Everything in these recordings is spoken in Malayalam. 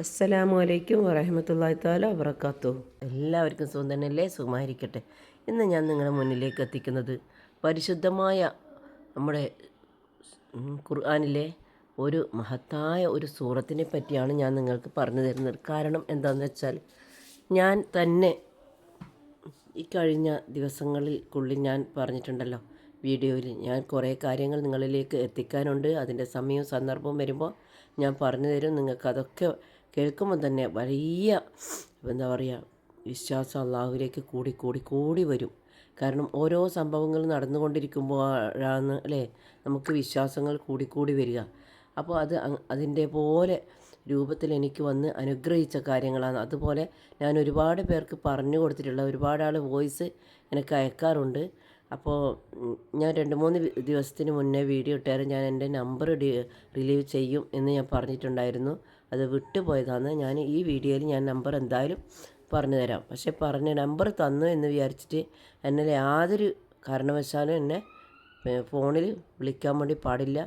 അസ്സലാമു അലൈക്കും വറഹമത്തല്ലാ താല വബർക്കാത്തു എല്ലാവർക്കും സുഖം തന്നെയല്ലേ? സുഖമായിരിക്കട്ടെ. ഇന്ന് ഞാൻ നിങ്ങളുടെ മുന്നിലേക്ക് എത്തിക്കുന്നത് പരിശുദ്ധമായ നമ്മുടെ ഖുർആാനിലെ ഖുർആനിലെ ഒരു മഹത്തായ ഒരു സൂറത്തിനെ പറ്റിയാണ് ഞാൻ നിങ്ങൾക്ക് പറഞ്ഞു തരുന്നത്. കാരണം എന്താണെന്ന് വെച്ചാൽ ഞാൻ തന്നെ ഈ കഴിഞ്ഞ ദിവസങ്ങളിൽക്കുള്ളിൽ ഞാൻ പറഞ്ഞിട്ടുണ്ടല്ലോ വീഡിയോയിൽ ഞാൻ കുറേ കാര്യങ്ങൾ നിങ്ങളിലേക്ക് എത്തിക്കാനുണ്ട്. അതിന്റെ സമയവും സന്ദർഭവും വരുമ്പോൾ ഞാൻ പറഞ്ഞു തരും. നിങ്ങൾക്ക് അതൊക്കെ കേൾക്കുമ്പോൾ തന്നെ വലിയ എന്താ പറയുക വിശ്വാസം അള്ളാഹുവിലേക്ക് കൂടി കൂടി കൂടി വരും. കാരണം ഓരോ സംഭവങ്ങൾ നടന്നുകൊണ്ടിരിക്കുമ്പോഴാണ് അല്ലേ? നമുക്ക് വിശ്വാസങ്ങൾ കൂടിക്കൂടി വരിക. അപ്പോൾ അത് അതിന്റെ പോലെ രൂപത്തിൽ എനിക്ക് വന്ന് അനുഗ്രഹിച്ച കാര്യങ്ങളാണ്. അതുപോലെ ഞാൻ ഒരുപാട് പേർക്ക് പറഞ്ഞു കൊടുത്തിട്ടുള്ള ഒരുപാട് ആൾ വോയിസ് എനിക്ക് അയക്കാറുണ്ട്. അപ്പോൾ ഞാൻ രണ്ട് മൂന്ന് ദിവസത്തിന് മുന്നേ വീഡിയോ ഇട്ടാലും ഞാൻ എന്റെ നമ്പർ റിലീവ് ചെയ്യും എന്ന് ഞാൻ പറഞ്ഞിട്ടുണ്ടായിരുന്നു. അത് വിട്ടുപോയതാണ് ഞാൻ ഈ വീഡിയോയിൽ ഞാൻ നമ്പർ എന്തായാലും പറഞ്ഞു തരാം പക്ഷേ പറഞ്ഞ നമ്പർ തന്നു എന്ന് വിചാരിച്ചിട്ട് എന്നെ യാതൊരു കാരണവശാലും എന്നെ ഫോണിൽ വിളിക്കാൻ വേണ്ടി പാടില്ല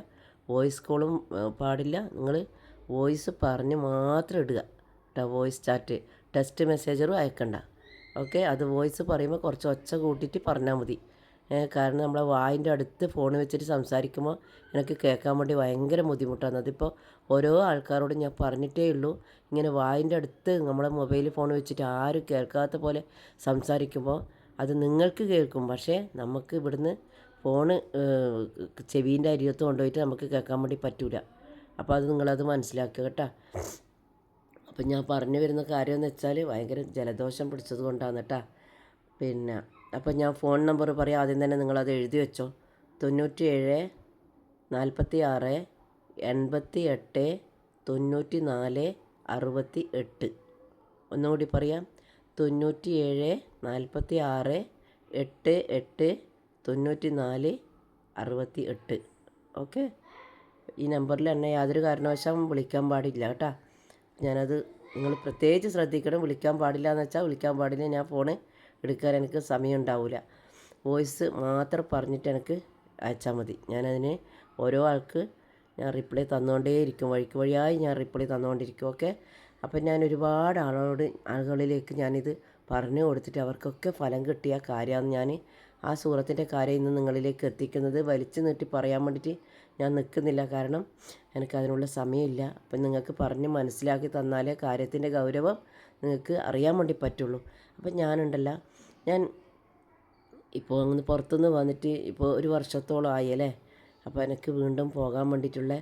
വോയിസ് കോളും പാടില്ല. നിങ്ങൾ വോയിസ് പറഞ്ഞ് മാത്രം ഇടുക കേട്ടോ വോയിസ് ചാറ്റ്. ടെക്സ്റ്റ് മെസ്സേജറും അയക്കണ്ട. ഓക്കെ? അത് വോയിസ് പറയുമ്പോൾ കുറച്ച് ഒച്ച കൂട്ടിയിട്ട് പറഞ്ഞാൽ മതി. കാരണം നമ്മളെ വായിന്റെ അടുത്ത് ഫോൺ വെച്ചിട്ട് സംസാരിക്കുമ്പോൾ എനിക്ക് കേൾക്കാൻ വേണ്ടി ഭയങ്കര ബുദ്ധിമുട്ടാണ്. അതിപ്പോൾ ഓരോ ആൾക്കാരോടും ഞാൻ പറഞ്ഞിട്ടേ ഉള്ളൂ. ഇങ്ങനെ വായിന്റെ അടുത്ത് നമ്മളെ മൊബൈൽ ഫോൺ വെച്ചിട്ട് ആരും കേൾക്കാത്ത പോലെ സംസാരിക്കുമ്പോൾ അത് നിങ്ങൾക്ക് കേൾക്കും. പക്ഷേ നമുക്ക് ഇവിടുന്ന് ഫോണ് ചെവീന്റെ അരിയത്ത് കൊണ്ടുപോയിട്ട് നമുക്ക് കേൾക്കാൻ വേണ്ടി പറ്റൂല. അപ്പോൾ അത് നിങ്ങളത് മനസ്സിലാക്കുക കേട്ടോ. അപ്പം ഞാൻ പറഞ്ഞു വരുന്ന കാര്യം എന്ന് വെച്ചാൽ ഭയങ്കര ജലദോഷം പിടിച്ചത് കൊണ്ടാണ് കേട്ടോ. പിന്നെ അപ്പം ഞാൻ ഫോൺ നമ്പർ പറയാം. ആദ്യം തന്നെ നിങ്ങളത് എഴുതി വെച്ചോ. തൊണ്ണൂറ്റി ഏഴ് നാൽപ്പത്തി ആറ് എൺപത്തി എട്ട് തൊണ്ണൂറ്റി നാല് അറുപത്തി എട്ട് ഒന്നുകൂടി പറയാം. തൊണ്ണൂറ്റി ഏഴ് നാൽപ്പത്തി ആറ് എട്ട് എട്ട് തൊണ്ണൂറ്റി നാല് അറുപത്തി എട്ട് ഓക്കെ? ഈ നമ്പറിൽ എന്നെ യാതൊരു കാരണവശാലും വിളിക്കാൻ പാടില്ല കേട്ടോ. ഞാനത് നിങ്ങൾ പ്രത്യേകിച്ച് ശ്രദ്ധിക്കണം. വിളിക്കാൻ പാടില്ല എന്ന് വെച്ചാൽ വിളിക്കാൻ പാടില്ല. ഞാൻ ഫോണ് എടുക്കാൻ എനിക്ക് സമയം ഉണ്ടാവില്ല വോയിസ് മാത്രം പറഞ്ഞിട്ട് എനിക്ക് അയച്ചാൽ മതി. ഞാനതിന് ഓരോ ആൾക്ക് ഞാൻ റിപ്ലൈ തന്നുകൊണ്ടേയിരിക്കും. വഴിക്ക് വഴിയായി ഞാൻ റിപ്ലൈ തന്നുകൊണ്ടിരിക്കും. ഓക്കെ? അപ്പം ഞാൻ ഒരുപാട് ആളോട് ആളുകളിലേക്ക് ഞാനിത് പറഞ്ഞു കൊടുത്തിട്ട് അവർക്കൊക്കെ ഫലം കിട്ടിയ കാര്യമാണ് ഞാൻ ആ സൂറത്തിന്റെ കാര്യം ഇന്ന് നിങ്ങളിലേക്ക് എത്തിക്കുന്നത്. വലിച്ചു നീട്ടി പറയാൻ വേണ്ടിയിട്ട് ഞാൻ നിൽക്കുന്നില്ല. കാരണം എനിക്കതിനുള്ള സമയമില്ല. അപ്പം നിങ്ങൾക്ക് പറഞ്ഞ് മനസ്സിലാക്കി തന്നാലേ കാര്യത്തിന്റെ ഗൗരവം നിങ്ങൾക്ക് അറിയാൻ വേണ്ടി പറ്റുള്ളൂ. അപ്പം ഞാനുണ്ടല്ല. ഞാൻ ഇപ്പോൾ അങ്ങ് പുറത്തുനിന്ന് വന്നിട്ട് ഇപ്പോൾ ഒരു വർഷത്തോളം ആയി അല്ലേ? അപ്പോൾ എനിക്ക് വീണ്ടും പോകാൻ വേണ്ടിയിട്ടുള്ള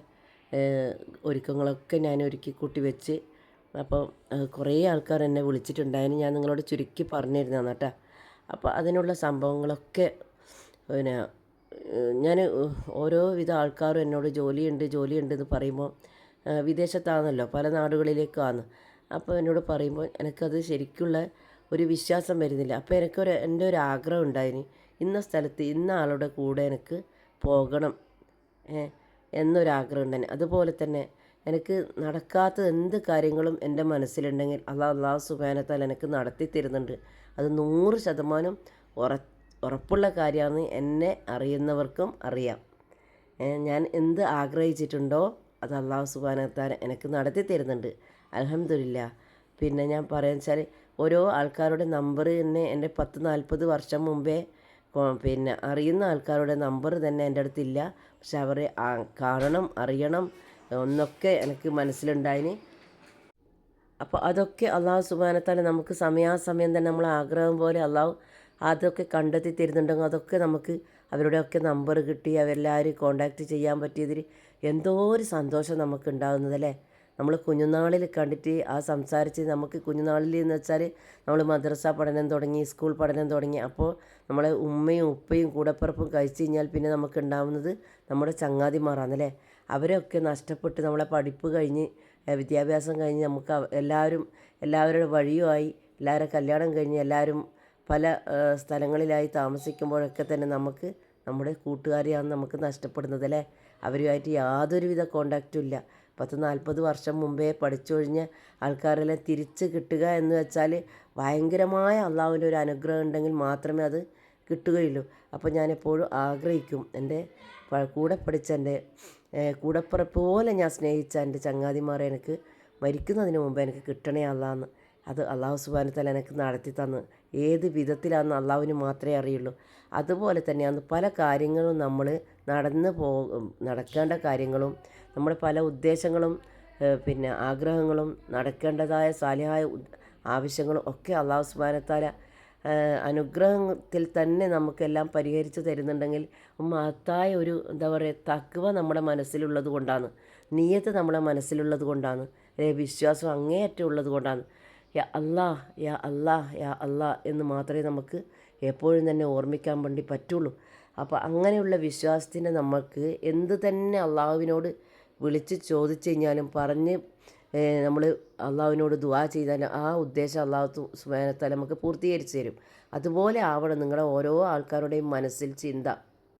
ഒരുക്കങ്ങളൊക്കെ ഞാൻ ഒരുക്കി കൂട്ടി വെച്ച് അപ്പോൾ കുറേ ആൾക്കാർ എന്നെ വിളിച്ചിട്ടുണ്ടായിരുന്നു. ഞാൻ നിങ്ങളോട് ചുരുക്കി പറഞ്ഞിരുന്നതാണ് കേട്ടോ. അപ്പോൾ അതിനുള്ള സംഭവങ്ങളൊക്കെ പിന്നെ ഞാൻ ഓരോ വിധ ആൾക്കാരും എന്നോട് ജോലിയുണ്ട് ജോലിയുണ്ട് എന്ന് പറയുമ്പോൾ വിദേശത്താണല്ലോ പല നാടുകളിലേക്കാണ്. അപ്പോൾ എന്നോട് പറയുമ്പോൾ എനിക്കത് ശരിക്കുള്ള ഒരു വിശ്വാസം വരുന്നില്ല. അപ്പോൾ എനിക്കൊരു എന്റെ ഒരു ആഗ്രഹം ഉണ്ടായിന്. ഇന്ന സ്ഥലത്ത് ഇന്ന ആളുടെ കൂടെ എനിക്ക് പോകണം എന്നൊരാഗ്രഹം ഉണ്ടായി അതുപോലെ തന്നെ എനിക്ക് നടക്കാത്ത എന്ത് കാര്യങ്ങളും എന്റെ മനസ്സിലുണ്ടെങ്കിൽ അള്ളാഹ് അള്ളാഹു സുബാനത്താൽ എനിക്ക് നടത്തി തരുന്നുണ്ട്. അത് നൂറ് ശതമാനം ഉറ ഉറപ്പുള്ള കാര്യമാണ് എന്നെ അറിയുന്നവർക്കും അറിയാം. ഞാൻ എന്ത് ആഗ്രഹിച്ചിട്ടുണ്ടോ അത് അള്ളാഹു സുബാനത്താൻ എനിക്ക് നടത്തി തരുന്നുണ്ട്. അലഹമില്ല പിന്നെ ഞാൻ പറയാന്ന് വെച്ചാൽ ഓരോ ആൾക്കാരുടെ നമ്പർ തന്നെ എന്റെ പത്ത് നാൽപ്പത് വർഷം മുമ്പേ പിന്നെ അറിയുന്ന ആൾക്കാരുടെ നമ്പർ തന്നെ എന്റെ അടുത്തില്ല പക്ഷെ അവരെ കാണണം അറിയണം ഒന്നൊക്കെ എനിക്ക് മനസ്സിലുണ്ടായിന്. അപ്പോൾ അതൊക്കെ അള്ളാഹു സുബാനത്താൽ നമുക്ക് സമയാസമയം തന്നെ നമ്മൾ ആഗ്രഹം പോലെ അള്ളാഹു അതൊക്കെ കണ്ടെത്തി തരുന്നുണ്ടെങ്കിൽ അതൊക്കെ നമുക്ക് അവരുടെയൊക്കെ നമ്പർ കിട്ടി അവരെല്ലാവരും കോണ്ടാക്ട് ചെയ്യാൻ പറ്റിയതിൽ എന്തോ ഒരു സന്തോഷം നമുക്ക് ഉണ്ടാകുന്നതല്ലേ നമ്മൾ കുഞ്ഞുനാളിൽ കണ്ടിട്ട് ആ സംസാരിച്ച് നമുക്ക് കുഞ്ഞുനാളിൽ എന്ന് വെച്ചാൽ നമ്മൾ മദ്രസ പഠനം തുടങ്ങി സ്കൂൾ പഠനം തുടങ്ങി. അപ്പോൾ നമ്മളെ ഉമ്മയും ഉപ്പയും കൂടപ്പിറപ്പും കഴിച്ചു കഴിഞ്ഞാൽ പിന്നെ നമുക്ക് ഉണ്ടാവുന്നത് നമ്മുടെ ചങ്ങാതിമാറാണല്ലേ അവരൊക്കെ നഷ്ടപ്പെട്ട് നമ്മളെ പഠിപ്പ് കഴിഞ്ഞ് വിദ്യാഭ്യാസം കഴിഞ്ഞ് നമുക്ക് എല്ലാവരും എല്ലാവരുടെ വഴിയുമായി എല്ലാവരുടെ കല്യാണം കഴിഞ്ഞ് എല്ലാവരും പല സ്ഥലങ്ങളിലായി താമസിക്കുമ്പോഴൊക്കെ തന്നെ നമുക്ക് നമ്മുടെ കൂട്ടുകാരെയാണ് നമുക്ക് നഷ്ടപ്പെടുന്നത് അല്ലേ? അവരുമായിട്ട് യാതൊരുവിധ കോണ്ടാക്റ്റും ഇല്ല. പത്ത് നാൽപ്പത് വർഷം മുമ്പേ പഠിച്ചൊഴിഞ്ഞ ആൾക്കാരെല്ലാം തിരിച്ച് കിട്ടുക എന്ന് വെച്ചാൽ ഭയങ്കരമായ അള്ളാഹുവിന്റെ ഒരു അനുഗ്രഹം ഉണ്ടെങ്കിൽ മാത്രമേ അത് കിട്ടുകയുള്ളൂ. അപ്പോൾ ഞാനെപ്പോഴും ആഗ്രഹിക്കും. എന്റെ കൂടെ പഠിച്ച എന്റെ കൂടെപ്പുറപ്പ് പോലെ ഞാൻ സ്നേഹിച്ച എന്റെ ചങ്ങാതിമാരെ എനിക്ക് മരിക്കുന്നതിന് മുമ്പ് എനിക്ക് കിട്ടണേ അല്ലാന്ന് അത് അള്ളാഹു സുബാനത്തല എനിക്ക് നടത്തി തന്ന്. ഏത് വിധത്തിലാണെന്ന് അള്ളാഹുവിന് മാത്രമേ അറിയുള്ളൂ. അതുപോലെ തന്നെയാണ് പല കാര്യങ്ങളും നമ്മൾ നടന്ന് പോ നടക്കേണ്ട കാര്യങ്ങളും നമ്മുടെ പല ഉദ്ദേശങ്ങളും പിന്നെ ആഗ്രഹങ്ങളും നടക്കേണ്ടതായ സാലിഹായ ആവശ്യങ്ങളും ഒക്കെ അള്ളാഹു സുബാനത്താല അനുഗ്രഹത്തിൽ തന്നെ നമുക്കെല്ലാം പരിഹരിച്ച് തരുന്നുണ്ടെങ്കിൽ മഹത്തായ ഒരു എന്താ പറയുക തക്കുവ നമ്മുടെ മനസ്സിലുള്ളത് കൊണ്ടാണ്. നീയത്ത് നമ്മുടെ മനസ്സിലുള്ളത് കൊണ്ടാണ്. വിശ്വാസം അങ്ങേയറ്റം ഉള്ളത് കൊണ്ടാണ്. യാ അല്ലാ യാ അല്ലാ യാ അല്ലാ എന്ന് മാത്രമേ നമുക്ക് എപ്പോഴും തന്നെ ഓർമ്മിക്കാൻ വേണ്ടി പറ്റുള്ളൂ. അപ്പോൾ അങ്ങനെയുള്ള വിശ്വാസത്തിന് നമുക്ക് എന്ത് തന്നെ അള്ളാഹുവിനോട് വിളിച്ച് ചോദിച്ചു കഴിഞ്ഞാലും പറഞ്ഞ് നമ്മൾ അള്ളാഹുവിനോട് ദുആ ചെയ്താൽ ആ ഉദ്ദേശം അള്ളാഹു സുബാനത്താൽ നമുക്ക് പൂർത്തീകരിച്ച് തരും. അതുപോലെ ആവണം നിങ്ങളുടെ ഓരോ ആൾക്കാരുടെയും മനസ്സിൽ ചിന്ത.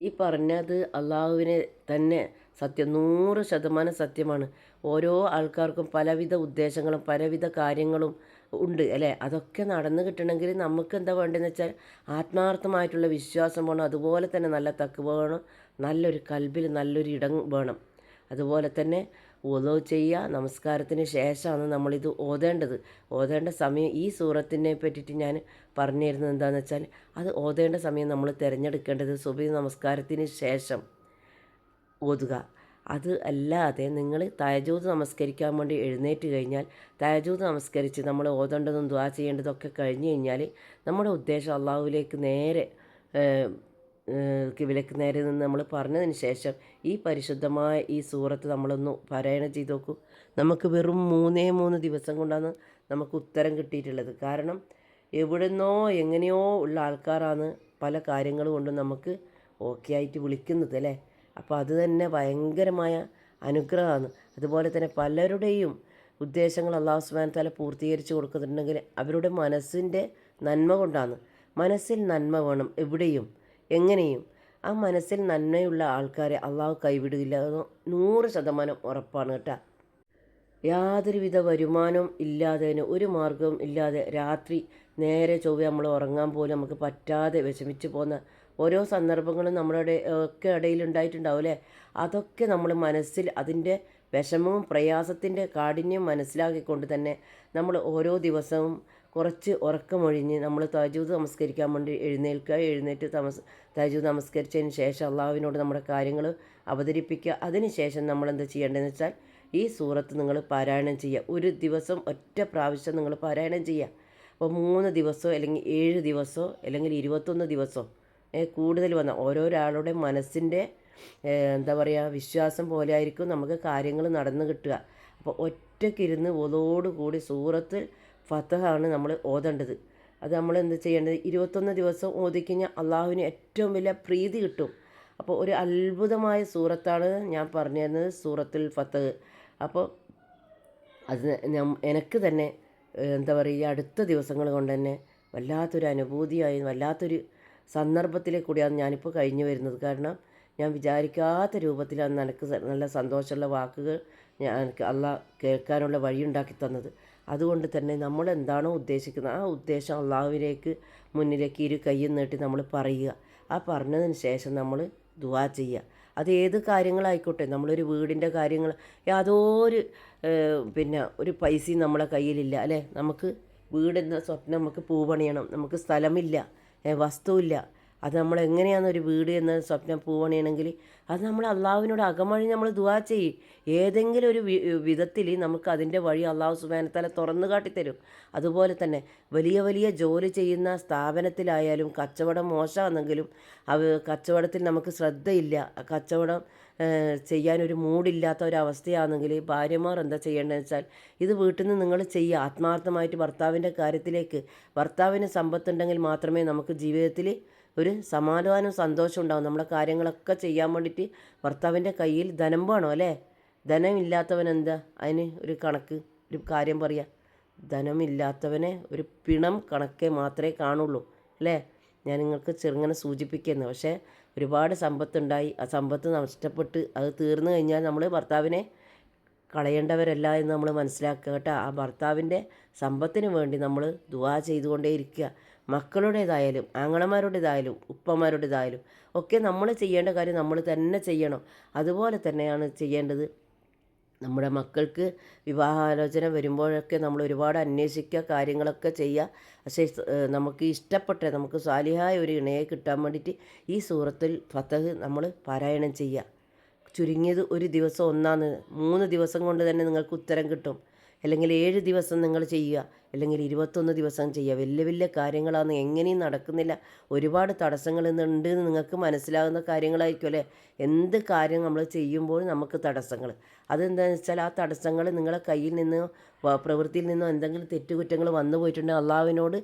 ഈ പറഞ്ഞത് അള്ളാഹുവിനെ തന്നെ സത്യം നൂറ് ശതമാനം സത്യമാണ്. ഓരോ ആൾക്കാർക്കും പലവിധ ഉദ്ദേശങ്ങളും പലവിധ കാര്യങ്ങളും ഉണ്ട് അല്ലേ? അതൊക്കെ നടന്നു കിട്ടണമെങ്കിൽ നമുക്ക് എന്താ വേണ്ടതെന്ന് വെച്ചാൽ ആത്മാർത്ഥമായിട്ടുള്ള വിശ്വാസം വേണം. അതുപോലെ തന്നെ നല്ല തക്ക് വേണം. നല്ലൊരു കൽബിൽ നല്ലൊരു ഇടം വേണം. അതുപോലെ തന്നെ ഓതോ ചെയ്യുക. നമസ്കാരത്തിന് ശേഷമാണ് നമ്മളിത് ഓതേണ്ടത്. ഓതേണ്ട സമയം ഈ സൂറത്തിനെ പറ്റിയിട്ട് ഞാൻ പറഞ്ഞു തരുന്നത് എന്താണെന്ന് വെച്ചാൽ അത് ഓതേണ്ട സമയം നമ്മൾ തിരഞ്ഞെടുക്കേണ്ടത് സുബി നമസ്കാരത്തിന് ശേഷം ഓതുക. അത് അല്ലാതെ നിങ്ങൾ തയജൂത് നമസ്കരിക്കാൻ വേണ്ടി എഴുന്നേറ്റ് കഴിഞ്ഞാൽ തയജൂത് നമസ്കരിച്ച് നമ്മൾ ഓതേണ്ടതും ദ്വാ ചെയ്യേണ്ടതൊക്കെ കഴിഞ്ഞ് കഴിഞ്ഞാൽ നമ്മുടെ ഉദ്ദേശം അള്ളാഹുവിലേക്ക് നേരെ കിവിലേക്ക് നേരെ നിന്ന് നമ്മൾ പറഞ്ഞതിന് ശേഷം ഈ പരിശുദ്ധമായ ഈ സൂറത്ത് നമ്മളൊന്ന് പാരായണം ചെയ്ത് നോക്കൂ. നമുക്ക് വെറും മൂന്നേ മൂന്ന് ദിവസം കൊണ്ടാണ് നമുക്ക് ഉത്തരം കിട്ടിയിട്ടുള്ളത്. കാരണം എവിടുന്നോ എങ്ങനെയോ ഉള്ള ആൾക്കാരാണ് പല കാര്യങ്ങൾ കൊണ്ടും നമുക്ക് ഓക്കെ ആയിട്ട് വിളിക്കുന്നത് അല്ലേ? അപ്പോൾ അത് തന്നെ ഭയങ്കരമായ അനുഗ്രഹമാണ്. അതുപോലെ തന്നെ പലരുടെയും ഉദ്ദേശങ്ങൾ അള്ളാഹു സുബാൻ തല പൂർത്തീകരിച്ച് കൊടുക്കുന്നുണ്ടെങ്കിൽ അവരുടെ മനസ്സിന്റെ നന്മ കൊണ്ടാണ്. മനസ്സിൽ നന്മ വേണം എവിടെയും എങ്ങനെയും. ആ മനസ്സിൽ നന്മയുള്ള ആൾക്കാരെ അള്ളാഹു കൈവിടില്ല. അത് നൂറ് ശതമാനം ഉറപ്പാണ് കേട്ടോ. യാതൊരുവിധ വരുമാനവും ഇല്ലാതെ ഒരു മാർഗവും ഇല്ലാതെ രാത്രി നേരെ ചൊവ്വ നമ്മൾ ഉറങ്ങാൻ പോലും നമുക്ക് പറ്റാതെ വിഷമിച്ച് പോകുന്ന ഓരോ സന്ദർഭങ്ങളും നമ്മുടെ ഒക്കെ ഇടയിൽ ഉണ്ടായിട്ടുണ്ടാവും അല്ലേ അതൊക്കെ നമ്മൾ മനസ്സിൽ അതിന്റെ വിഷമവും പ്രയാസത്തിന്റെ കാഠിന്യം മനസ്സിലാക്കിക്കൊണ്ട് തന്നെ നമ്മൾ ഓരോ ദിവസവും കുറച്ച് ഉറക്കമൊഴിഞ്ഞ് നമ്മൾ തജൂദ് നമസ്കരിക്കാൻ വേണ്ടി എഴുന്നേൽക്കുക എഴുന്നേറ്റ് തമസ് തജൂദ് നമസ്കരിച്ചതിന് ശേഷം അള്ളാഹുവിനോട് നമ്മുടെ കാര്യങ്ങൾ അവതരിപ്പിക്കുക. അതിന് ശേഷം നമ്മൾ എന്താ ചെയ്യേണ്ടതെന്ന് വെച്ചാൽ ഈ സൂറത്ത് നിങ്ങൾ പാരായണം ചെയ്യുക. ഒരു ദിവസം ഒറ്റ പ്രാവശ്യം നിങ്ങൾ പാരായണം ചെയ്യുക. അപ്പോൾ മൂന്ന് ദിവസമോ അല്ലെങ്കിൽ ഏഴ് ദിവസമോ അല്ലെങ്കിൽ ഇരുപത്തൊന്ന് ദിവസമോ കൂടുതൽ വന്ന. ഓരോരാളുടെ മനസ്സിന്റെ എന്താ പറയുക വിശ്വാസം പോലെ ആയിരിക്കും നമുക്ക് കാര്യങ്ങൾ നടന്നു കിട്ടുക. അപ്പോൾ ഒറ്റക്കിരുന്ന് ഒതോടുകൂടി സൂറത്ത് ഫത്തഹാണ് നമ്മൾ ഓതേണ്ടത്. അത് നമ്മൾ എന്ത് ചെയ്യേണ്ടത്? ഇരുപത്തൊന്ന് ദിവസം ഓതിക്കഴിഞ്ഞാൽ അള്ളാഹുവിന് ഏറ്റവും വലിയ പ്രീതി കിട്ടും. അപ്പോൾ ഒരു അത്ഭുതമായ സൂറത്താണ് ഞാൻ പറഞ്ഞു തരുന്നത് സൂറത്തിൽ ഫത്തഹ്. അപ്പോൾ അത് എനിക്ക് തന്നെ എന്താ പറയുക അടുത്ത ദിവസങ്ങൾ കൊണ്ട് തന്നെ വല്ലാത്തൊരു അനുഭൂതിയായി വല്ലാത്തൊരു സന്ദർഭത്തിലേക്ക് കൂടിയാണ് ഞാനിപ്പോൾ കഴിഞ്ഞു വരുന്നത്. കാരണം ഞാൻ വിചാരിക്കാത്ത രൂപത്തിലാണ് എനിക്ക് നല്ല സന്തോഷമുള്ള വാക്കുകൾ ഞാൻ എനിക്ക് അല്ല കേൾക്കാനുള്ള വഴി ഉണ്ടാക്കി തന്നത്. അതുകൊണ്ട് തന്നെ നമ്മൾ എന്താണോ ഉദ്ദേശിക്കുന്നത് ആ ഉദ്ദേശം അള്ളാഹുവിലേക്ക് മുന്നിലേക്ക് ഇരു കൈയും നീട്ടി നമ്മൾ പറയുക. ആ പറഞ്ഞതിന് ശേഷം നമ്മൾ ദുവാ ചെയ്യുക. അത് ഏത് കാര്യങ്ങളായിക്കോട്ടെ നമ്മളൊരു വീടിന്റെ കാര്യങ്ങൾ യാതൊരു പിന്നെ ഒരു പൈസയും നമ്മളെ കയ്യിലില്ല അല്ലേ? നമുക്ക് വീടെന്ന സ്വപ്നം നമുക്ക് പൂവണിയണം നമുക്ക് സ്ഥലമില്ല. വസ്തുവില്ല. അത് നമ്മൾ എങ്ങനെയാണ് ഒരു വീട് എന്ന സ്വപ്നം പോവണമെങ്കിൽ അത് നമ്മൾ അള്ളാഹുവിനോട് അകമഴി നമ്മൾ ദുവാ ചെയ്യും. ഏതെങ്കിലും ഒരു വിധത്തിൽ നമുക്ക് അതിന്റെ വഴി അള്ളാഹു സുബാനത്തല തുറന്നു കാട്ടിത്തരും. അതുപോലെ തന്നെ വലിയ വലിയ ജോലി ചെയ്യുന്ന സ്ഥാപനത്തിലായാലും കച്ചവടം മോശമാണെങ്കിലും അവ കച്ചവടത്തിൽ നമുക്ക് ശ്രദ്ധയില്ല. കച്ചവടം ചെയ്യാനൊരു മൂടില്ലാത്ത ഒരവസ്ഥയാണെങ്കിൽ ഭാര്യമാർ എന്താ ചെയ്യേണ്ടതെന്ന് വെച്ചാൽ ഇത് വീട്ടിൽ നിന്ന് നിങ്ങൾ ചെയ്യുക. ആത്മാർത്ഥമായിട്ട് ഭർത്താവിന്റെ കാര്യത്തിലേക്ക് ഭർത്താവിന് സമ്പത്തുണ്ടെങ്കിൽ മാത്രമേ നമുക്ക് ജീവിതത്തിൽ ഒരു സമാധാനവും സന്തോഷം ഉണ്ടാവും. നമ്മളെ കാര്യങ്ങളൊക്കെ ചെയ്യാൻ വേണ്ടിയിട്ട് ഭർത്താവിന്റെ കയ്യിൽ ധനം വേണോ അല്ലേ? ധനമില്ലാത്തവൻ എന്താ അതിന് ഒരു കണക്ക് ഒരു കാര്യം പറയാം. ധനമില്ലാത്തവനെ ഒരു പിണം കണക്കേ മാത്രമേ കാണുള്ളൂ അല്ലേ? ഞാൻ നിങ്ങൾക്ക് ചെറുങ്ങനെ സൂചിപ്പിക്കുന്നു. പക്ഷേ ഒരുപാട് സമ്പത്തുണ്ടായി. ആ സമ്പത്ത് നഷ്ടപ്പെട്ട് അത് തീർന്നു കഴിഞ്ഞാൽ നമ്മൾ ഭർത്താവിനെ കളയേണ്ടവരല്ല എന്ന് നമ്മൾ മനസ്സിലാക്കുക കേട്ടോ. ആ ഭർത്താവിന്റെ സമ്പത്തിന് വേണ്ടി നമ്മൾ ദുവാ ചെയ്തുകൊണ്ടേയിരിക്കുക. മക്കളുടേതായാലും ആങ്ങളമാരുടേതായാലും ഉപ്പമാരുടേതായാലും ഒക്കെ നമ്മൾ ചെയ്യേണ്ട കാര്യം നമ്മൾ തന്നെ ചെയ്യണം. അതുപോലെ തന്നെയാണ് ചെയ്യേണ്ടത് നമ്മുടെ മക്കൾക്ക് വിവാഹാലോചന വരുമ്പോഴൊക്കെ നമ്മൾ ഒരുപാട് അന്വേഷിക്കുക കാര്യങ്ങളൊക്കെ ചെയ്യുക. പക്ഷേ നമുക്ക് ഇഷ്ടപ്പെട്ട നമുക്ക് സാലിഹായ ഒരു ഇണയെ കിട്ടാൻ വേണ്ടിയിട്ട് ഈ സൂറത്തിൽ ഫത്തഹ് നമ്മൾ പാരായണം ചെയ്യുക. ചുരുങ്ങിയത് ഒരു ദിവസം ഒന്നാന്ന്. മൂന്ന് ദിവസം കൊണ്ട് തന്നെ നിങ്ങൾക്ക് ഉത്തരം കിട്ടും. അല്ലെങ്കിൽ ഏഴ് ദിവസം നിങ്ങൾ ചെയ്യുക. അല്ലെങ്കിൽ ഇരുപത്തൊന്ന് ദിവസം ചെയ്യുക. വലിയ വലിയ കാര്യങ്ങളാണ് എങ്ങനെയും നടക്കുന്നില്ല. ഒരുപാട് തടസ്സങ്ങൾ ഇന്നുണ്ട് എന്ന് നിങ്ങൾക്ക് മനസ്സിലാകുന്ന കാര്യങ്ങളായിരിക്കും അല്ലേ? എന്ത് കാര്യം നമ്മൾ ചെയ്യുമ്പോൾ നമുക്ക് തടസ്സങ്ങൾ. അതെന്താണെന്ന് വെച്ചാൽ ആ തടസ്സങ്ങൾ നിങ്ങളെ കയ്യിൽ നിന്ന് പ്രവൃത്തിയിൽ നിന്നോ എന്തെങ്കിലും തെറ്റുകുറ്റങ്ങൾ വന്നു പോയിട്ടുണ്ടെങ്കിൽ അള്ളാവിനോട്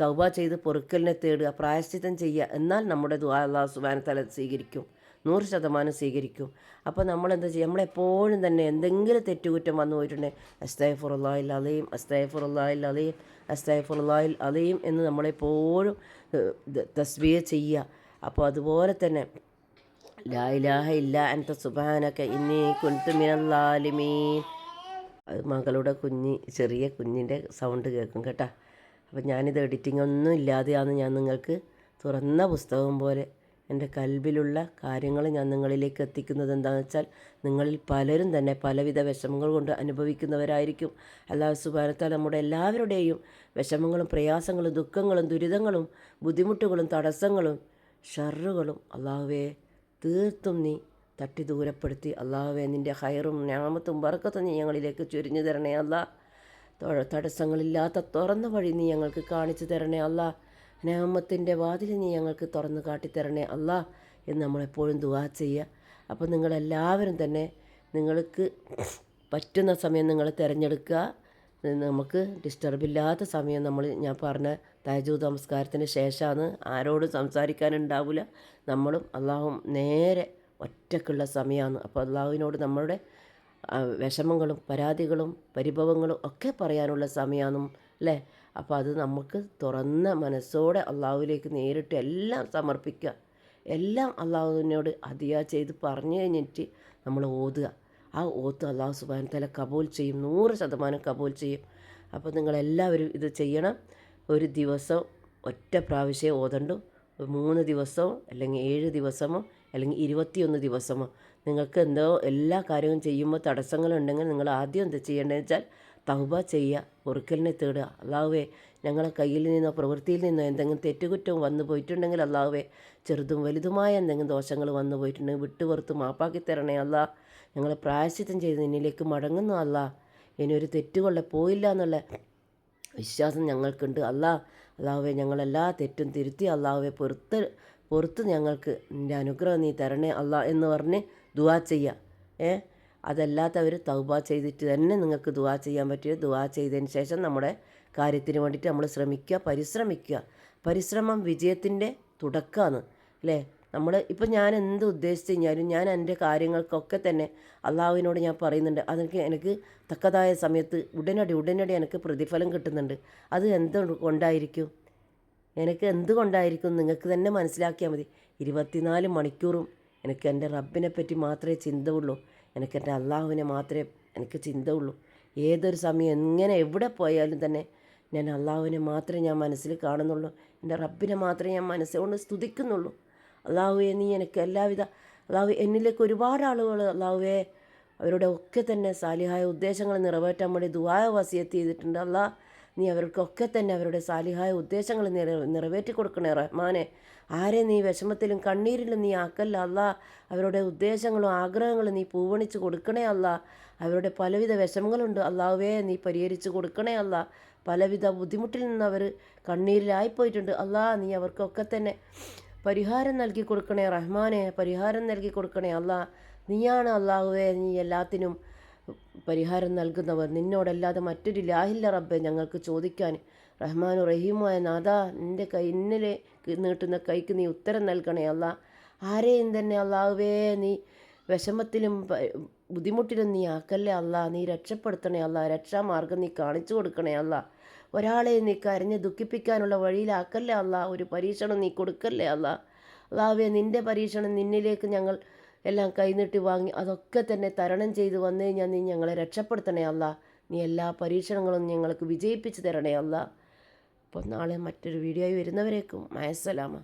തൗബ ചെയ്ത് പൊറുക്കലിനെ തേടുക പ്രായശ്ചിത്തം ചെയ്യുക. എന്നാൽ നമ്മുടെ ദുആ അള്ളാഹു സുബാന തല സ്വീകരിക്കും. നൂറ് ശതമാനം സ്വീകരിക്കും. അപ്പോൾ നമ്മൾ എന്താ ചെയ്യുക നമ്മളെപ്പോഴും തന്നെ എന്തെങ്കിലും തെറ്റുകുറ്റം വന്നു പോയിട്ടുണ്ടെങ്കിൽ അസ്തൈഫുറുല്ലാഹിൽ അലയും അസ്തൈഫുറുല്ലാഹിൽ അലയും അസ്തൈഫുറുല്ലാഹിൽ അലയും എന്ന് നമ്മളെപ്പോഴും തസ്ബിയ ചെയ്യുക. അപ്പോൾ അതുപോലെ തന്നെ ലാ ഇലാഹ ഇല്ല അൻത സുബാനൊക്കെ ഇന്നി അത് മകളുടെ കുഞ്ഞ് ചെറിയ കുഞ്ഞിന്റെ സൗണ്ട് കേൾക്കും കേട്ടോ. അപ്പം ഞാനിത് എഡിറ്റിംഗ് ഒന്നും ഇല്ലാതെയാണ് ഞാൻ നിങ്ങൾക്ക് തുറന്ന പുസ്തകം പോലെ എന്റെ കൽബിലുള്ള കാര്യങ്ങൾ ഞാൻ നിങ്ങളിലേക്ക് എത്തിക്കുന്നത് എന്താണെന്ന് വെച്ചാൽ നിങ്ങളിൽ പലരും തന്നെ പലവിധ വിഷമങ്ങൾ കൊണ്ട് അനുഭവിക്കുന്നവരായിരിക്കും. അല്ലാഹു സുബാനത്താൽ നമ്മുടെ എല്ലാവരുടെയും വിഷമങ്ങളും പ്രയാസങ്ങളും ദുഃഖങ്ങളും ദുരിതങ്ങളും ബുദ്ധിമുട്ടുകളും തടസ്സങ്ങളും ഷറുകളും അള്ളാഹുവേ തീർത്തും നീ തട്ടി ദൂരപ്പെടുത്തി. അള്ളാഹുവേ നിന്റെ ഹയറും ഞാമത്തും വറക്കത്തും നീ ഞങ്ങളിലേക്ക് ചൊരിഞ്ഞു തരണേ അല്ല തടസ്സങ്ങളില്ലാത്ത തുറന്ന വഴി നീ ഞങ്ങൾക്ക് കാണിച്ചു തരണേ അല്ലാ ഞാമത്തിന്റെ വാതിൽ നീ ഞങ്ങൾക്ക് തുറന്ന് കാട്ടിത്തരണേ അല്ലാ എന്ന് നമ്മളെപ്പോഴും ദുവാ ചെയ്യുക. അപ്പോൾ നിങ്ങളെല്ലാവരും തന്നെ നിങ്ങൾക്ക് പറ്റുന്ന സമയം നിങ്ങൾ തിരഞ്ഞെടുക്കുക. നമുക്ക് ഡിസ്റ്റർബില്ലാത്ത സമയം നമ്മൾ ഞാൻ പറഞ്ഞ തയജു നമസ്കാരത്തിന് ശേഷമാണ്. ആരോടും സംസാരിക്കാനുണ്ടാവില്ല നമ്മളും അള്ളാഹും നേരെ ഒറ്റക്കുള്ള സമയമാണ്. അപ്പോൾ അള്ളാഹുവിനോട് നമ്മളുടെ വിഷമങ്ങളും പരാതികളും പരിഭവങ്ങളും ഒക്കെ പറയാനുള്ള സമയമാണ് അല്ലേ? അപ്പോൾ അത് നമുക്ക് തുറന്ന മനസ്സോടെ അള്ളാഹുവിലേക്ക് നേരിട്ട് എല്ലാം സമർപ്പിക്കുക. എല്ലാം അള്ളാഹുവിനോട് അതിയാ ചെയ്ത് പറഞ്ഞു കഴിഞ്ഞിട്ട് നമ്മൾ ഓതുക. ആ ഓത്ത് അള്ളാഹു സുബാൻ തല കബൂൽ ചെയ്യും. നൂറ് ശതമാനം കബൂൽ ചെയ്യും. അപ്പോൾ നിങ്ങളെല്ലാവരും ഇത് ചെയ്യണം. ഒരു ദിവസം ഒറ്റ പ്രാവശ്യം ഓതണ്ടു. മൂന്ന് ദിവസമോ അല്ലെങ്കിൽ ഏഴ് ദിവസമോ അല്ലെങ്കിൽ ഇരുപത്തിയൊന്ന് ദിവസമോ. നിങ്ങൾക്ക് എന്തോ എല്ലാ കാര്യവും ചെയ്യുമ്പോൾ തടസ്സങ്ങളുണ്ടെങ്കിൽ നിങ്ങൾ ആദ്യം എന്താ ചെയ്യേണ്ടതെന്ന് വെച്ചാൽ തൗബ ചെയ്യുക പൊറുക്കലിനെ തേടുക. അള്ളാഹുവേ ഞങ്ങളെ കയ്യിൽ നിന്നോ പ്രവൃത്തിയിൽ നിന്നോ എന്തെങ്കിലും തെറ്റുകുറ്റവും വന്നു പോയിട്ടുണ്ടെങ്കിൽ അള്ളാഹുവേ ചെറുതും വലുതുമായ എന്തെങ്കിലും ദോഷങ്ങൾ വന്നു പോയിട്ടുണ്ടെങ്കിൽ വിട്ടുപുറത്ത് മാപ്പാക്കി തരണേ അല്ല ഞങ്ങളെ പ്രായശ്ചിത്തം ചെയ്ത് നിന്നിലേക്ക് മടങ്ങുന്നു അല്ല ഇനി ഒരു തെറ്റുകൊള്ള പോയില്ല എന്നുള്ള വിശ്വാസം ഞങ്ങൾക്കുണ്ട് അല്ലാ അള്ളാഹുവെ ഞങ്ങളെല്ലാ തെറ്റും തിരുത്തി അള്ളാഹുവെ പൊറുത്ത് പുറത്ത് ഞങ്ങൾക്ക് നിന്റെ അനുഗ്രഹം നീ തരണേ അല്ല എന്ന് പറഞ്ഞ് ദുവാ ചെയ്യുക ഏ? അതല്ലാത്തവർ തൗബ ചെയ്തിട്ട് തന്നെ നിങ്ങൾക്ക് ദുവാ ചെയ്യാൻ പറ്റിയ ദുവാ ചെയ്തതിന് ശേഷം നമ്മുടെ കാര്യത്തിന് വേണ്ടിയിട്ട് നമ്മൾ ശ്രമിക്കുക പരിശ്രമിക്കുക. പരിശ്രമം വിജയത്തിന്റെ തുടക്കമാണ് അല്ലേ? നമ്മൾ ഇപ്പം ഞാൻ എന്ത് ഉദ്ദേശിച്ച് കഴിഞ്ഞാലും ഞാൻ എന്റെ കാര്യങ്ങൾക്കൊക്കെ തന്നെ അള്ളാഹുവിനോട് ഞാൻ പറയുന്നുണ്ട്. അതെനിക്ക് എനിക്ക് തക്കതായ സമയത്ത് ഉടനടി ഉടനടി എനിക്ക് പ്രതിഫലം കിട്ടുന്നുണ്ട്. അത് എന്ത് കൊണ്ടായിരിക്കും എനിക്ക് എന്തുകൊണ്ടായിരിക്കും? നിങ്ങൾക്ക് തന്നെ മനസ്സിലാക്കിയാൽ മതി. ഇരുപത്തിനാല് മണിക്കൂറും എനിക്ക് എന്റെ റബ്ബിനെ പറ്റി മാത്രമേ ചിന്ത ഉള്ളൂ എനിക്ക് എന്റെ അള്ളാഹുവിനെ മാത്രമേ എനിക്ക് ചിന്ത ഉള്ളൂ ഏതൊരു സമയം എങ്ങനെ എവിടെ പോയാലും തന്നെ ഞാൻ അള്ളാഹുവിനെ മാത്രമേ ഞാൻ മനസ്സിൽ കാണുന്നുള്ളൂ. എന്റെ റബ്ബിനെ മാത്രമേ ഞാൻ മനസ്സുകൊണ്ട് സ്തുതിക്കുന്നുള്ളൂ. അള്ളാഹുവെ നീ എനിക്ക് എല്ലാവിധ അള്ളാഹു എന്നിലേക്ക് ഒരുപാട് ആളുകൾ അള്ളാഹുവെ അവരുടെ ഒക്കെ തന്നെ സാലിഹായ ഉദ്ദേശങ്ങൾ നിറവേറ്റാൻ വേണ്ടി ദുബായ വസിയത്ത് ചെയ്തിട്ടുണ്ട്. അള്ളാഹ് നീ അവർക്കൊക്കെ തന്നെ അവരുടെ സാലിഹായ ഉദ്ദേശങ്ങൾ നിറ നിറവേറ്റി കൊടുക്കണേ റഹ്മാനെ. ആരെ നീ വിഷമത്തിലും കണ്ണീരിലും നീ ആക്കല്ല അല്ല. അവരുടെ ഉദ്ദേശങ്ങളും ആഗ്രഹങ്ങളും നീ പൂവണിച്ച് കൊടുക്കണേ അല്ല. അവരുടെ പലവിധ വിഷമങ്ങളുണ്ട് അള്ളാഹുവേ നീ പരിഹരിച്ച് കൊടുക്കണേ അല്ല. പലവിധ ബുദ്ധിമുട്ടിൽ നിന്ന് അവർ കണ്ണീരിലായിപ്പോയിട്ടുണ്ട് അല്ലാ. നീ അവർക്കൊക്കെ തന്നെ പരിഹാരം നൽകി കൊടുക്കണേ റഹ്മാനെ പരിഹാരം നൽകി കൊടുക്കണേ അല്ലാ. നീയാണ് അള്ളാഹുവേ നീ എല്ലാത്തിനും പരിഹാരം നൽകുന്നവർ. നിന്നോടല്ലാതെ മറ്റൊരു ലാഹില്ല റബ്ബെ ഞങ്ങൾക്ക് ചോദിക്കാൻ റഹ്മാനു റഹീമായ നാഥ നിന്റെ കൈ ഇന്നലെ നീട്ടുന്ന കൈക്ക് നീ ഉത്തരം നൽകണേ അല്ല. ആരെയും തന്നെ അള്ളാഹുവേ നീ വിഷമത്തിലും ബുദ്ധിമുട്ടിലും നീ ആക്കല്ലേ അല്ല. നീ രക്ഷപ്പെടുത്തണേ അല്ല. രക്ഷാമാർഗം നീ കാണിച്ചു കൊടുക്കണേ അല്ല. ഒരാളെ നീ കരഞ്ഞ് ദുഃഖിപ്പിക്കാനുള്ള വഴിയിലാക്കല്ലേ അല്ല. ഒരു പരീക്ഷണം നീ കൊടുക്കല്ലേ അല്ല. അള്ളാഹുവേ നിന്റെ പരീക്ഷണം നിന്നിലേക്ക് ഞങ്ങൾ എല്ലാം കൈനീട്ടി വാങ്ങി അതൊക്കെ തന്നെ തരണം ചെയ്ത് വന്നു കഴിഞ്ഞാൽ നീ ഞങ്ങളെ രക്ഷപ്പെടുത്തണേ അല്ല. നീ എല്ലാ പരീക്ഷണങ്ങളും ഞങ്ങൾക്ക് വിജയിപ്പിച്ച് തരണേ അല്ല. അപ്പോൾ നാളെ മറ്റൊരു വീഡിയോയിൽ വരുന്നവരേക്കും മയസലാമ